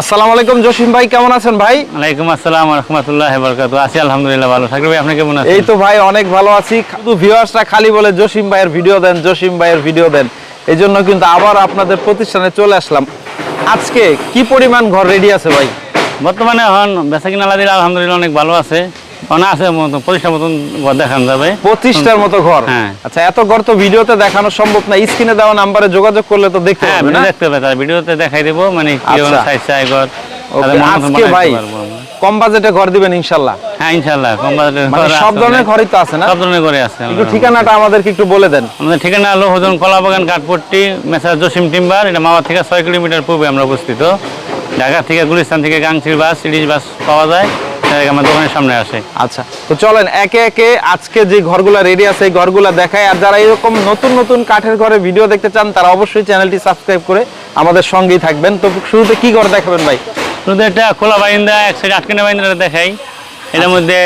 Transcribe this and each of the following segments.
আসসালামু আলাইকুম জসিম ভাই কেমন আছেন ভাই? ওয়ালাইকুম আসসালাম রহমতুল্লাহ বরকাত আছি আলহামদুলিল্লাহ ভালো। থাকবে ভাই আপনি কেমন আছেন? এই তো ভাই অনেক ভালো আছি। শুধু ভিউয়ার্সরা খালি বলে জসিম ভাইয়ের ভিডিও দেন জসিম ভাইয়ের ভিডিও দেন। এই জন্য কিন্তু আবার আপনাদের প্রতিষ্ঠানে চলে আসলাম। আজকে কি পরিমাণ ঘর রেডি আছে ভাই? বর্তমানে এখন বেচা কিনা দিলে আলহামদুলিল্লাহ অনেক ভালো আছে। আছে মতো প্রতিষ্ঠা মতন দেখানো যাবে। পঁচিশটার মতো ঘর? হ্যাঁ। আচ্ছা এত ঘর তো ভিডিওতে দেখানো সম্ভব না স্ক্রিনে দেওয়া নাম্বারে যোগাযোগ করলে তো দেখতে পাবে না? দেখতে হবে তার ভিডিওতে দেখাই দেবো মানে কি। সাইজ চাই ঘর Okay, তাদের মতন আজকে ভাই কম বাজেটে ঘর দিবেন ইনশাল্লাহ? হ্যাঁ ইনশাল্লাহ কম বাজেটের সব ধরনের ঘরই তো আছে না? সব ধরনের ঘরে আছে একটু ঠিকানাটা আমাদেরকে একটু বলে দেন। আমাদের ঠিকানা হলো হোজন কলাবাগান কাঠপট্টি মেসার জসিম টিম্বার এটা মাওয়া থেকে ছয় কিলোমিটার পূর্বে আমরা অবস্থিত। ঢাকা থেকে গুলিস্তান থেকে গাংচির বাস ইলিশ বাস পাওয়া যায়। আমার দোকানের সামনে আসে। আচ্ছা তো চলেন একে একে আজকে যে ঘরগুলা রেডি আছে এই ঘরগুলা দেখায় আর যারা এরকম নতুন নতুন কাঠের ঘরে ভিডিও দেখতে চান তারা অবশ্যই চ্যানেলটি সাবস্ক্রাইব করে আমাদের সঙ্গেই থাকবেন। তো শুরুতে কি ঘর দেখাবেন ভাই? একটা খোলা বাইন্দা এক সাইড আটকানো বাইন্দা দেখাই। এটার মধ্যে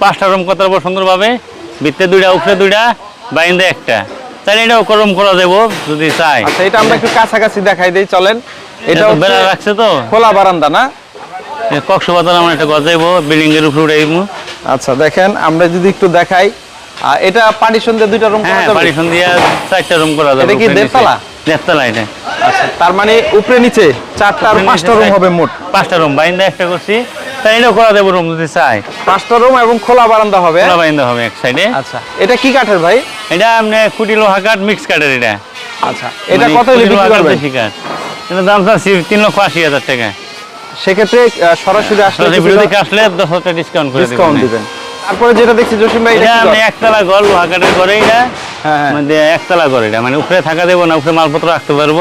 পাঁচটা রুম কত সুন্দরভাবে ভিতরে দুইটা উপরে দুইটা বাইন্দা একটা। তাহলে এটাও করম করা যাব যদি চাই আচ্ছা এটা আমরা একটু কাছাকাছি দেখাই দিই চলেন। এটা বেড়া রাখছে তো। খোলা বারান্দা না? কক্সবাজার আমরা একটা গজাইবো বিল্ডিং এর উপরে আচ্ছা দেখেন আমরা যদি একটু দেখাই এটা পার্টিশন দিয়ে দুইটা রুম করা হ্যাঁ যাবে? পারিশন দিয়ে চারটা রুম করা যাবে এটা কি দেড়তলা? দেড়তলা এটা। আচ্ছা তার মানে উপরে নিচে চারটা আর পাঁচটা রুম হবে মোট। পাঁচটা রুম বাইন্দা একটা করছি। তাই যাবে রুম যদি চাই। পাঁচটা রুম এবং খোলা বারান্দা হবে খোলা বাইন্দা হবে এক সাইডে আচ্ছা এটা কি কাঠের ভাই? এটা আপনি কুটি লোহা কাঠ মিক্স কাঠের এটা। আচ্ছা এটা মানে কত বিক্রি করবেন? এটা দাম চাচ্ছি তিন লক্ষ আশি হাজার টাকা। সেক্ষেত্রে সরাসরি আসলে ভিডিও দেখে আসলে দশ হাজার ডিসকাউন্ট করে ডিসকাউন্ট দিবেন। তারপরে যেটা দেখছি জসিম ভাই এটা ঘর? একতলা ঘর লোহা কাঠের ঘরে এটা হ্যাঁ হ্যাঁ। মানে একতলা ঘর এটা। মানে উপরে থাকা দেবো না উপরে মালপত্র রাখতে পারব।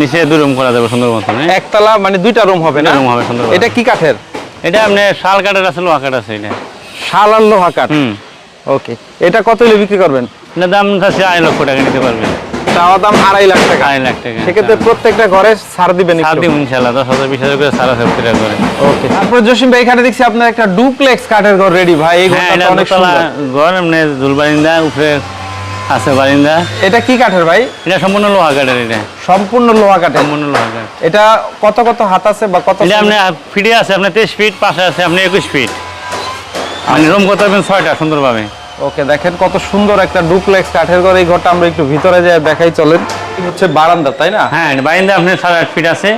নিচে দুই রুম করা যাবে সুন্দর মতন হ্যাঁ? একতলা মানে দুইটা রুম হবে না? room হবে, সুন্দর এটা কি কাঠের? এটা আপনি শাল কাঠের আছে লোহা কাঠ আছে এটা। শাল আর লোহা কাঠ? ওকে। এটা কত হলে বিক্রি করবেন? এটা দাম আছে আড়াই লক্ষ টাকা নিতে পারবেন। চাওয়া দাম আড়াই লাখ টাকা। আড়াই লাখ টাকা। সেক্ষেত্রে প্রত্যেকটা ঘরে ছাড় দিবেন ইনশাল্লাহ দশ হাজার বিশ হাজার করে সারা সপ্তাহ করে ওকে তারপরে জসিম ভাই এখানে দেখছি আপনার একটা ডুপ্লেক্স কাঠের ঘর রেডি ভাই। এই হ্যাঁ ঘরটা অনেক সুন্দর। ঘর এমনি ঝুল বারিন্দা উপরে আছে বারিন্দা। এটা কি কাঠের ভাই? এটা সম্পূর্ণ লোহা কাঠের এটা। সম্পূর্ণ লোহা কাঠের। সম্পূর্ণ লোহা কাঠ। এটা কত কত হাত আছে বা কত এটা আপনি ফিটে আছে আপনার তেইশ ফিট পাশে আছে আপনি একুশ ফিট মানে রুম করতে পারবেন ছয়টা সুন্দরভাবে। ওকে দেখেন কত সুন্দর একটা ডুপ্লেক্স কাঠের ঘর। এই ঘরটা আমরা একটু ভিতরে যাই দেখাই চলেন। হচ্ছে বারান্দা তাই না? হ্যাঁ বারিন্দা আপনার সাড়ে আট ফিট আছে।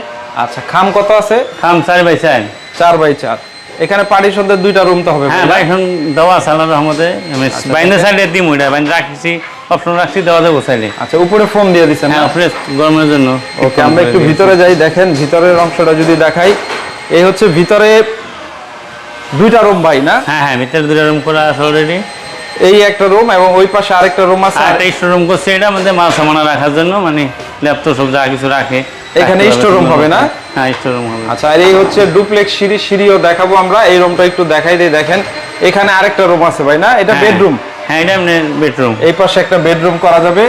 আচ্ছা খাম কত আছে? খাম চার বাই চার। চার বাই চার। এখানে পার্টিশনদের দুইটা রুম তো হবে হ্যাঁ ভাই, না? বাইখন দেওয়া আছে আল্লাহ রহমতে। বাইন্দা সাইডে দিম ওইটা বাইন্দা রাখছি অপশন রাখছি দেওয়া যাব সাইডে আচ্ছা উপরে ফোম দিয়ে দিচ্ছেন হ্যাঁ ফ্রেশ গরমের জন্য। ওকে আমরা একটু ভিতরে যাই দেখেন ভিতরের অংশটা যদি দেখাই। এই হচ্ছে ভিতরে দুইটা রুম ভাই না? হ্যাঁ হ্যাঁ ভিতরে দুটো রুম করা আছে অলরেডি এই একটা রুম এবং ওই পাশে আরেকটা রুম আছে। আর স্টোর রুম করছে এটা আমাদের মাল সামানা রাখার জন্য মানে ল্যাপটপ সব যা কিছু রাখে। এখানে room পারবে হবে না? হ্যাঁ স্টোর রুম হবে। আচ্ছা আর এই হচ্ছে ডুপ্লেক্স সিঁড়ি সিঁড়িও দেখাবো আমরা। এই রুমটা একটু দেখাই দিই দেখেন। এখানে আরেকটা রুম আছে ভাই না? এটা হ্যাঁ, বেডরুম হ্যাঁ এটা এমনি বেডরুম এই পাশে একটা বেডরুম করা যাবে।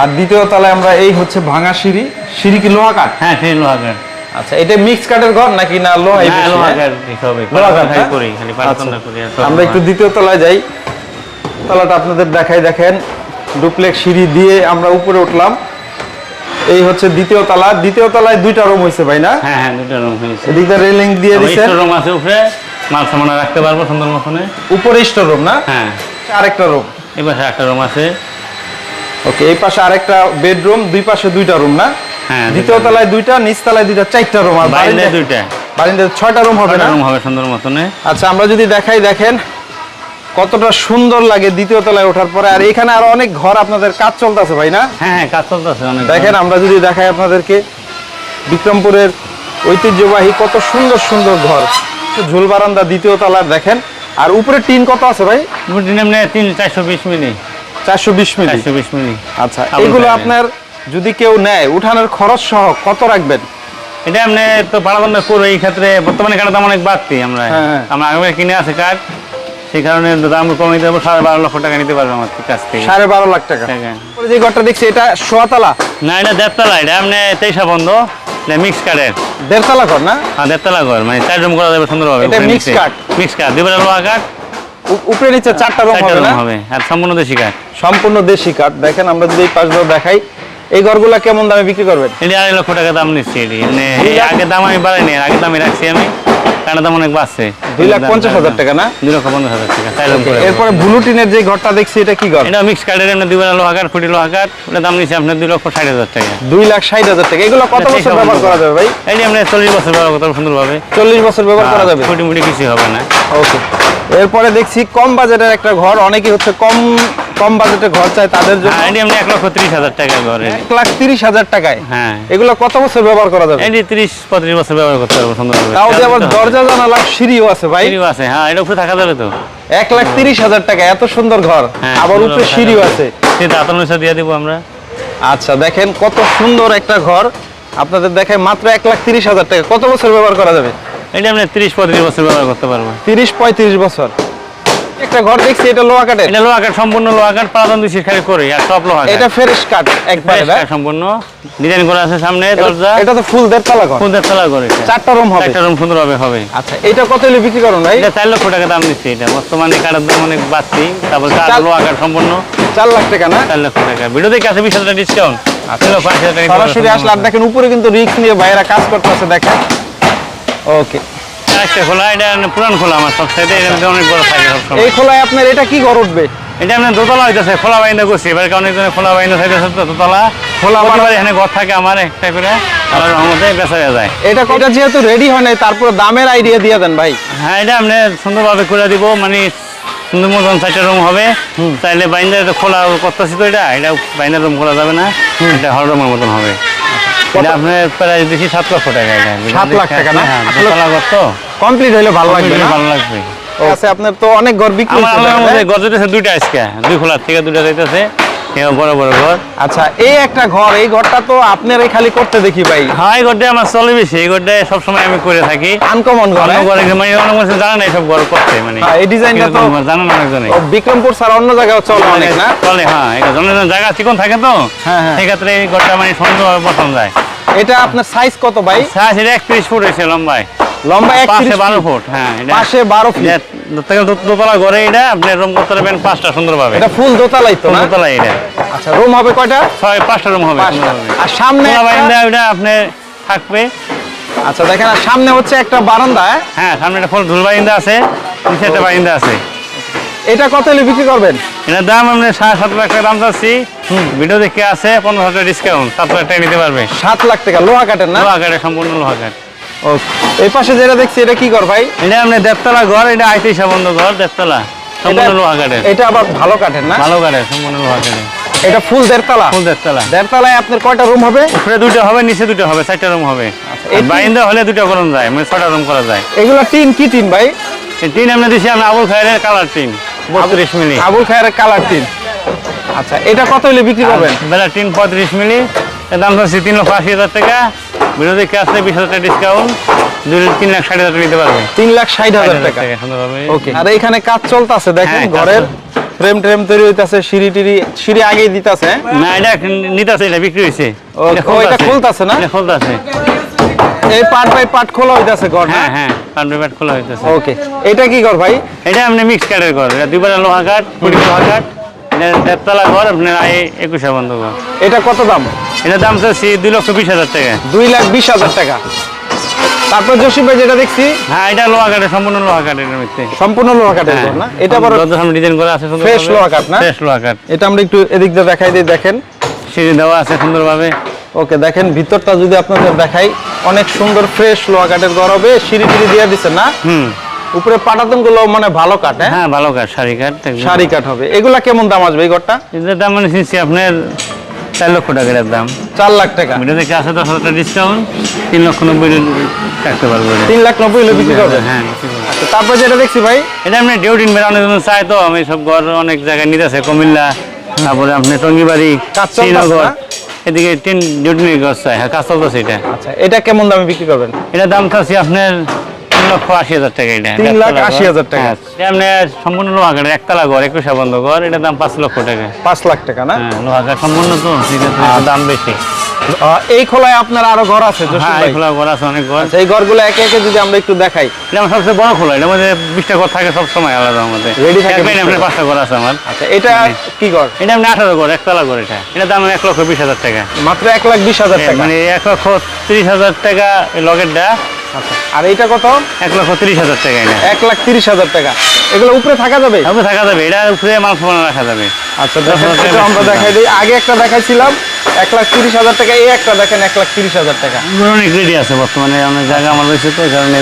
আর দ্বিতীয় তলায় আমরা এই হচ্ছে ভাঙা সিঁড়ি। সিঁড়ি কি লোহা কাঠ? হ্যাঁ সেই লোহা কাঠ। আচ্ছা এটা মিক্স কাঠের ঘর নাকি না হ্যাঁ লোহা হ্যাঁ? কাঠ হবে লোহা কাঠ, হ্যাঁ? করি খালি আচ্ছা। করি আমরা একটু দ্বিতীয় তলায় যাই। তলাটা আপনাদের দেখাই দেখেন। ডুপ্লেক্স সিঁড়ি দিয়ে আমরা উপরে উঠলাম। এই হচ্ছে দ্বিতীয় তলা। দ্বিতীয় তলায় দুইটা রুম হয়েছে ভাই না? হ্যাঁ হ্যাঁ দুটো রুম হয়েছে। রেলিং দিয়ে রুম আছে উপরে। মাল সামানা রাখতে পারব সুন্দর মতনে। উপরে স্টোর রুম না? হ্যাঁ। আরেকটা রুম এই পাশে একটা রুম আছে। ওকে এই পাশে আরেকটা বেডরুম দুই পাশে দুইটা রুম না? হ্যাঁ দ্বিতীয় তলায় দুইটা নিচ তলায় দুইটা চারটা রুম আর দুইটা। বারিন্দায় ছয়টা রুম হবে না? রুম হবে সুন্দর মতনে। আচ্ছা আমরা যদি দেখাই দেখেন। কতটা সুন্দর লাগে দ্বিতীয় তলায় ওঠার পরে। আর এখানে আরও অনেক ঘর আপনাদের কাজ চলতেছে ভাই না? হ্যাঁ হ্যাঁ কাজ চলতেছে অনেক দেখেন আমরা যদি দেখাই আপনাদেরকে বিক্রমপুরের ঐতিহ্যবাহী কত সুন্দর সুন্দর ঘর। ঝুল বারান্দা দ্বিতীয় তলার দেখেন। আর উপরে টিন কত আছে ভাই? দিন এমনি তিন চারশো বিশ মিনিট চারশো বিশ মিনিট চারশো বিশ মিনিট আচ্ছা এগুলো আপনার যদি কেউ নেয় উঠানোর খরচ সহ কত রাখবেন? এটা এমনি তো ভাড়া দামে পুরো এই ক্ষেত্রে বর্তমানে কাঠের দাম অনেক বাড়তি আমরা। হ্যাঁ, হ্যাঁ। আমরা আগে কিনে আছে কাঠ। সেই কারণে দাম কমে দেবো সাড়ে বারো লক্ষ টাকা নিতে পারবে আমার কাছ থেকে। সাড়ে বারো লাখ টাকা। টাকা। যে ঘরটা দেখছি এটা সোয়াতলা। না এটা দেড়তলা এটা এমনি তেইশা বন্ধ। মিক্স কাঠের দেড়তলা ঘর না? হ্যাঁ দেড়তলা ঘর মানে চার রুম করা যাবে সুন্দরভাবে এটা mixed কাঠ? মিক্স কাঠ দুবার লোহা কাঠ উপরে নিচে চারটা রুম হবে না? হবে আর সম্পূর্ণ দেশি কাঠ সম্পূর্ণ দেশি কাঠ দেখেন আমরা যদি এই পাশ দেখাই এই ঘরগুলা কেমন দামে বিক্রি করবেন? এটি আড়াই লক্ষ টাকা দাম নিচ্ছি এটি। মানে আগে দাম আমি বাড়াইনি আগে দামে রাখছি আমি। অনেক বাড়ছে দুই লাখ পঞ্চাশ হাজার টাকা না? দুই লক্ষ পঞ্চাশ হাজার টাকা। এরপরে ব্লু টিনের যে ঘরটা দেখছি এটা কি ঘর? এটা মিক্স কার্ডের এমনি দুই বেলা লোহাকার ফুটি লোহাকার ওটা দাম নিচ্ছে আপনার দুই লক্ষ ষাট হাজার টাকা। দুই লাখ ষাট হাজার টাকা। এগুলো কত বছর ব্যবহার করা যাবে ভাই? আপনার চল্লিশ বছর ব্যবহার করতে সুন্দরভাবে। চল্লিশ বছর ব্যবহার করা যাবে? ফুটি মুটি কিছু হবে না। ওকে এরপরে দেখছি কম বাজেটের একটা ঘর অনেকে হচ্ছে কম কম বাজেটের ঘর চায় তাদের জন্য? এটি আপনি এক লক্ষ ত্রিশ হাজার টাকা ঘরে। এক লাখ তিরিশ হাজার টাকায়? হ্যাঁ। এগুলো কত বছর ব্যবহার করা যাবে? এটি ত্রিশ পঁয়ত্রিশ বছর ব্যবহার করতে পারব সুন্দরভাবে তাও যে আবার দরজা জানালা সিঁড়িও আছে ভাই। সিঁড়িও আছে হ্যাঁ এটা উপরে থাকা যাবে তো। এক লাখ তিরিশ হাজার টাকা এত সুন্দর ঘর। হ্যাঁ আবার উপরে সিঁড়িও আছে। সেটা আতনুসা দিয়ে দিব আমরা। আচ্ছা দেখেন কত সুন্দর একটা ঘর। আপনাদের দেখায় মাত্র এক লাখ তিরিশ হাজার টাকা। কত বছর ব্যবহার করা যাবে? এটা আপনি ত্রিশ পঁয়ত্রিশ বছর ব্যবহার করতে পারব। তিরিশ পঁয়ত্রিশ বছর। একটা ঘর দেখছি এটা লোহা কাঠের। এটা লোহা কাঠ সম্পূর্ণ লোহা কাঠ পালাদান দুই খালি করে আর সব লোহা এটা ফেরেশ কাঠ একবারে সম্পূর্ণ। ডিজাইন করা আছে সামনে দরজা। এটা তো ফুল দেড় তলা ঘর। ফুলদের তলা করে এটা। চারটা রুম হবে। চারটা রুম সুন্দরভাবে হবে আচ্ছা এটা কত হলে বিক্রি করুন ভাই? এটা চার লক্ষ টাকা দাম নিচ্ছে এটা। বর্তমানে কাঠের দাম অনেক বাড়তি। তারপর কাঠ চার- লোহা কাঠ সম্পূর্ণ। চার লাখ টাকা না? চার লক্ষ টাকা। ভিডিও দেখে আছে বিশ হাজার টাকা ডিসকাউন্ট লক্ষ আশি টাকা। সরাসরি আসলে দেখেন উপরে কিন্তু রিস্ক নিয়ে বাইরে কাজ করতেছে দেখেন। ওকে একটা খোলা এটা পুরান খোলা আমার সব সাইডে এটা অনেক বড় থাকে সবসময় এই খোলায় আপনার এটা কি ঘর উঠবে? এটা আপনার দোতলা হইতেছে খোলা বাইন্দা করছি এবার অনেক জনে খোলা বাইন্দা থাকতেছে তো দোতলা। খোলা বানা- এখানে ঘর থাকে আমার একটা করে আল্লাহর রহমতে বেচা হয়ে যায়। এটা এটা যেহেতু রেডি হয় নাই তারপর দামের আইডিয়া দিয়ে দেন ভাই। হ্যাঁ এটা আপনি সুন্দরভাবে করে দিব মানে সুন্দর মতন চারটা রুম হবে। চাইলে বাইন্দার খোলা করতেছি তো এটা এটা বাইন্দার রুম খোলা যাবে না এটা হল রুমের মতন হবে। এটা আপনার প্রায় বেশি সাত লক্ষ টাকা সাত লাখ টাকা না? হ্যাঁ কমপ্লিট হলে ভালো লাগবে ভালো লাগবে। আছে আপনার তো অনেক ঘর বিক্রি আমার গজ দিতেছে দুইটা আজকে দুই খোলার থেকে দুইটা যাইতেছে। বড় বড় ঘর। আচ্ছা এই একটা ঘর এই ঘরটা তো আপনারাই খালি করতে দেখি ভাই। হ্যাঁ এই ঘরটা আমার চলে বেশি। এই ঘরটা সবসময় আমি করে থাকি। আনকমন ঘর হ্যাঁ? ঘরে মানে মানুষ জানে না ঘর করতে মানে। হ্যাঁ, এই ডিজাইনটা তো- কীরকম ঘর জানে না অনেকজনে বিক্রমপুর ছাড়া অন্য জায়গায় চলে অনেক না? চলে হ্যাঁ জনের জায়গা চিকন থাকে তো। হ্যাঁ, হ্যাঁ। সেক্ষেত্রে এই ঘরটা মানে সুন্দরভাবে পছন্দ যায়। এটা আপনার সাইজ কত ভাই? সাইজ এটা একত্রিশ ফুট হয়েছে লম্বায়। লম্বা পাশে একত্রিশ বারো ফুট হ্যাঁ এটা পাশে বারো ফিট এটা থেকে দোতলা ঘরে এটা আপনি রুম করতে পারবেন পাঁচটা সুন্দরভাবে। এটা ফুল দোতলাই তো না? দোতলা এটা। আচ্ছা রুম হবে কয়টা? ছয় পাঁচটা রুম হবে আর সামনে ওটা আপনি থাকবে। আচ্ছা দেখেন আর সামনে হচ্ছে একটা বারান্দা হ্যাঁ? হ্যাঁ সামনে একটা ফুল ধুল বারিন্দা আছে নিচে একটা বারিন্দা আছে। এটা কত হলে বিক্রি করবেন? এটার দাম আপনি সাড়ে সাত লাখ টাকা দাম চাচ্ছি। ভিডিও দেখে আছে পনেরো হাজার ডিসকাউন্ট সাত লাখ টাকা নিতে পারবে। সাত লাখ টাকা লোহা কাঠের না? লোহা কাঠে সম্পূর্ণ লোহা ওকে এই পাশে যেটা দেখছি এটা কি ঘর ভাই? এটা আপনি দেবতলা ঘর এটা আইটি সাবন্ধ ঘর দেবতলা সম্পূর্ণ লোহা কাঠের। এটা আবার ভালো কাঠের না? ভালো কাঠের সম্পূর্ণ লোহা কাঠের। এটা ফুল দেড়তলা ফুল দেড়তলায় আপনার কয়টা রুম হবে? উপরে দুটো হবে নিচে দুটো হবে চারটা রুম হবে। বাইন্দা হলে দুটো করা যায় মানে ছটা রুম করা যায়। এগুলো টিন কি টিন ভাই? টিন আপনি দিচ্ছি আমি আবুল খায়ের কালার টিন বত্রিশ milli. Abul Khayer colour tin. আচ্ছা এটা কত হলে বিক্রি করবেন? বেলা টিন পঁয়ত্রিশ মিলি দাম ধরছি তিন লক্ষ আশি হাজার টাকা। ভিডিও দেখে আসলে বিশ হাজার টাকা ডিসকাউন্ট দুই তিন লাখ ষাট হাজার টাকা নিতে পারবে তিন লাখ ষাট ষাট হাজার হাজার টাকা টাকা ওকে আর এখানে কাজ চলতেছে দেখেন হ্যাঁ, ঘরের ফ্রেম ট্রেম তৈরি হইতাছে সিঁড়ি টিড়ি সিঁড়ি আগেই দিতাছে না এটা নিতেছে এটা বিক্রি ও, ও, এটা খুলতাছে। না? এটা খুলতাছে। এই পার্ট বাই পার্ট খোলা হইতাছে ঘর হ্যাঁ হ্যাঁ কান্ডি ব্যাট খোলা হইতেছে। ওকে এটা কি ঘর ভাই? এটা আপনি মিক্স কাঠের ঘর। এটা দুইবার লোহা কাঠ লোহা কাঠ এটা দেড়তলা ঘর আপনার আয় একুশে বন্ধ ঘর এটা কত দাম? এটার দাম চাচ্ছি দুই লক্ষ বিশ হাজার টাকা। দুই লাখ বিশ হাজার টাকা। তারপর জসিম ভাই যেটা দেখছি? হ্যাঁ এটা লোহা কাঠের সম্পূর্ণ লোহা কাঠের মধ্যে। সম্পূর্ণ লোহা কাঠের না? এটা সামনে ডিজাইন করা আছে Fresh লোহা কাঠ না? ফ্রেশ লোহা কাঠ। এটা আমরা একটু এদিক দিয়ে দেখাই দিই দেখেন। সিঁড়ি দেওয়া আছে সুন্দরভাবে। ওকে দেখেন ভিতরটা যদি আপনাদের দেখাই অনেক সুন্দর ফ্রেশ লোহা কাঠের ঘর হবে সিঁড়ি টিড়ি দিয়ে দিচ্ছেন না? হুম। উপরে পাটাতনগুলো মানে ভালো কাঠ হ্যাঁ? হ্যাঁ ভালো কাঠ শাড়ি কাঠ। শাড়ি কাঠ হবে। এগুলা কেমন দাম আসবে এই ঘরটা? দাম মানে শুনছি আপনার চার লক্ষ টাকার দাম। চার লাখ টাকা। এটা আছে দশ হাজার ডিসকাউন্ট তিন লক্ষ নব্বই থাকতে পারব তিন লাখ নব্বই হলে বিক্রি করবেন? হ্যাঁ করব। আচ্ছা, তারপর যেটা দেখছি ভাই? এটা আপনি ডিউটিন বেড়ানোর জন্য চাই তো। আমি সব ঘর অনেক জায়গায় নিতেছে কুমিল্লা তারপরে আপনি টঙ্গিবাড়ি শ্রীনগর এদিকে টিন ডিউটিনের ঘর চাই। হ্যাঁ কাজ চলতেছে এটা। আচ্ছা এটা কেমন দামে বিক্রি করবেন? এটা দাম চাচ্ছি আপনার তিন লক্ষ আশি হাজার টাকা এটা। তিন লাখ আশি হাজার টাকা। হ্যাঁ, আপনি সম্পূর্ণ লোহাগার একতলা ঘর একুশা বন্ধ ঘর এটার দাম পাঁচ লক্ষ টাকা। পাঁচ লাখ টাকা না? হ্যাঁ সম্পূর্ণ তো দাম বেশি। এই খোলায় আপনার আরও ঘর আছে জসিম হ্যাঁ ভাই? এই খোলা ঘর আছে অনেক ঘর। এই ঘরগুলো একে একে যদি আমরা একটু দেখাই। এটা আমার সবচেয়ে বড় খোলা এটার মধ্যে বিশটা ঘর থাকে সবসময় আলাদা আমাদের। Ready থাকে এক লাইনে 20টা আপনার পাঁচটা ঘর আছে আমার। আচ্ছা এটা কি ঘর? এটা আপনি আঠারো ঘর একতলা ঘর এটা। এটা দাম এক লক্ষ বিশ হাজার টাকা। মাত্র এক লাখ বিশ হাজার টাকা। মানে এক লক্ষ তিরিশ হাজার টাকা লগেরটা আচ্ছা। আর এইটা কত? এক লক্ষ তিরিশ হাজার টাকা এটা। এক লাখ তিরিশ হাজার টাকা। এগুলো উপরে থাকা যাবে? তারপরে থাকা যাবে। এটা উপরে মাল রাখা যাবে। আচ্ছা আমরা দেখাই দিই। আগে একটা দেখাইছিলাম এক লাখ তিরিশ হাজার টাকা এই একটা দেখেন এক লাখ তিরিশ হাজার টাকা। অনেক রেডি আছে বর্তমানে অনেক জায়গা আমার রয়েছে তো কারণে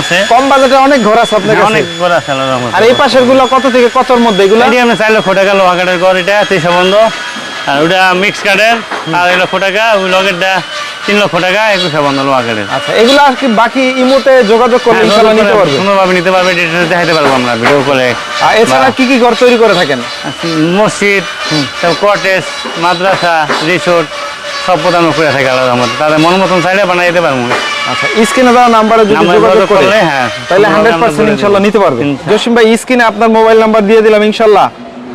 আছে। কম বাজেটে অনেক ঘর আছে আপনার অনেক ঘর আছে আর এই পাশেরগুলো কত থেকে কতর মধ্যে এগুলো? এটি আমরা চার লক্ষ টাকা লোহা কাঠের ঘর এটা তেইশা বন্ধ। আর ওটা মিক্স কাঠের আর এক লক্ষ টাকা ওই লগেরটা তিন লক্ষ টাকা একুশা বন্ধ লোহা কাঠের আচ্ছা এগুলো আর কি বাকি ইমোতে যোগাযোগ করলে হ্যাঁ, ইনশাআল্লাহ নিতে পারবে? সুন্দরভাবে নিতে পারবে ডিটেলস দেখাতে পারব আমরা ভিডিও করে আর এছাড়া কি কি ঘর তৈরি করে থাকেন? মসজিদ কটেজ মাদ্রাসা রিসোর্ট সব প্রদান করে থাকে আলাদা আমাদের। তাদের মন মতন চাইলে বানিয়ে দিতে পারব। আচ্ছা স্ক্রিনে দেওয়া নাম্বারে যদি যোগাযোগ করে হ্যাঁ, তাহলে হান্ড্রেড পার্সেন্ট ইনশাল্লাহ নিতে পারবে। ইনশাল্লাহ। জসিম ভাই স্ক্রিনে আপনার মোবাইল নাম্বার দিয়ে দিলাম ইনশাল্লাহ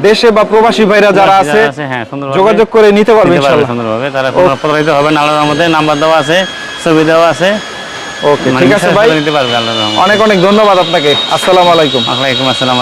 দেশে বা প্রবাসী ভাইরা যারা আছে হ্যাঁ সুন্দরভাবে যোগাযোগ করে নিতে পারবে সুন্দরভাবে। তারা কোনো প্রতারিত হবে না আলাদা আমাদের নাম্বার দেওয়া আছে ছবি দেওয়া আছে। ওকে মানে ঠিক আছে ভাই। অনেক অনেক ধন্যবাদ আপনাকে। আসসালামু আলাইকুম। আলাইকুম আসসালাম।